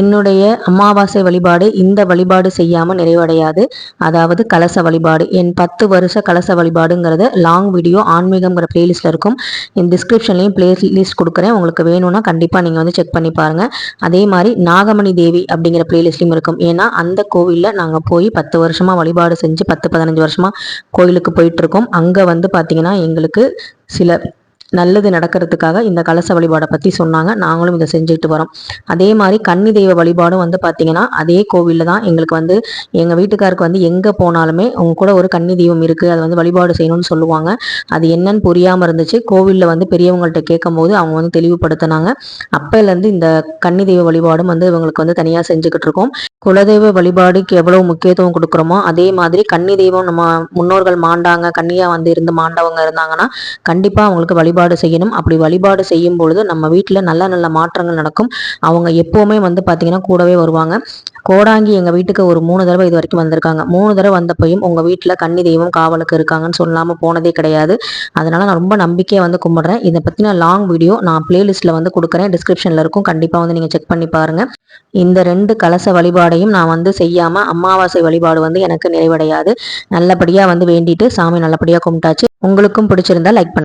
என்னுடைய அமாவாசை வழிபாடு இந்த வழிபாடு செய்யாமல் நிறைவடையாது. அதாவது கலச வழிபாடு. என் பத்து வருஷ கலச வழிபாடுங்கிறது லாங் வீடியோ ஆன்மீகம்ங்கிற பிளேலிஸ்ட்டில் இருக்கும். என் டிஸ்கிரிப்ஷன்லேயும் பிளேலிஸ்ட் கொடுக்குறேன். உங்களுக்கு வேணும்னா கண்டிப்பாக நீங்கள் வந்து செக் பண்ணி பாருங்கள் அதே மாதிரி நாகமணி தேவி அப்படிங்கிற பிளேலிஸ்ட்லையும் இருக்கும். ஏன்னா அந்த கோவிலில் நாங்கள் போய் பத்து வருஷமாக வழிபாடு செஞ்சு பத்து பதினஞ்சு வருஷமாக கோயிலுக்கு போயிட்டுருக்கோம் அங்கே வந்து பார்த்திங்கன்னா எங்களுக்கு சில நல்லது நடக்கிறதுக்காக இந்த கலச வழிபாடை பற்றி சொன்னாங்க. நாங்களும் இதை செஞ்சுட்டு வரோம். அதே மாதிரி கன்னி தெய்வ வழிபாடும் வந்து பார்த்திங்கன்னா அதே கோவிலில் தான் எங்களுக்கு வந்து எங்கள் வீட்டுக்காருக்கு வந்து எங்கே போனாலுமே அவங்க கூட ஒரு கன்னி தெய்வம் இருக்குது அதை வந்து வழிபாடு செய்யணும்னு சொல்லுவாங்க. அது என்னன்னு புரியாமல் இருந்துச்சு. கோவிலில் வந்து பெரியவங்கள்ட்ட கேட்கும்போது அவங்க வந்து தெளிவுபடுத்தினாங்க. அப்போலேருந்து இந்த கன்னி தெய்வ வழிபாடும் வந்து இவங்களுக்கு வந்து தனியாக செஞ்சுக்கிட்டு இருக்கோம். குலதெய்வ வழிபாடுக்கு எவ்வளவு முக்கியத்துவம் கொடுக்குறோமோ அதே மாதிரி கன்னி தெய்வம் நம்ம முன்னோர்கள் மாண்டாங்க கன்னியாக வந்து இருந்து மாண்டவங்க இருந்தாங்கன்னா கண்டிப்பாக அவங்களுக்கு வழிபாடு வழிபாடு செய்யணும். அப்படி வழிபாடு செய்யும் பொழுது நம்ம வீட்டில் நல்ல நல்ல மாற்றங்கள் நடக்கும். அவங்க எப்போவுமே வந்து பார்த்திங்கன்னா கூடவே வருவாங்க. கோடாங்கி எங்கள் வீட்டுக்கு ஒரு மூணு தடவை இது வரைக்கும் வந்திருக்காங்க. மூணு தடவை வந்தப்பையும் உங்கள் வீட்டில் கன்னி தெய்வம் காவலுக்கு இருக்காங்கன்னு சொல்லாமல் போனதே கிடையாது. அதனால் நான் ரொம்ப நம்பிக்கையாக வந்து கும்பிட்றேன். இதை பற்றின லாங் வீடியோ நான் பிளேலிஸ்ட்டில் வந்து கொடுக்குறேன். டிஸ்கிரிப்ஷனில் இருக்கும். கண்டிப்பாக வந்து நீங்கள் செக் பண்ணி பாருங்கள் இந்த ரெண்டு கலச வழிபாடையும் நான் வந்து செய்யாமல் அமாவாசை வழிபாடு வந்து எனக்கு நிறைவடையாது. நல்லபடியாக வந்து வேண்டிட்டு சாமி நல்லபடியாக கும்பிட்டாச்சு. உங்களுக்கும் பிடிச்சிருந்தா லைக் பண்ணுங்க.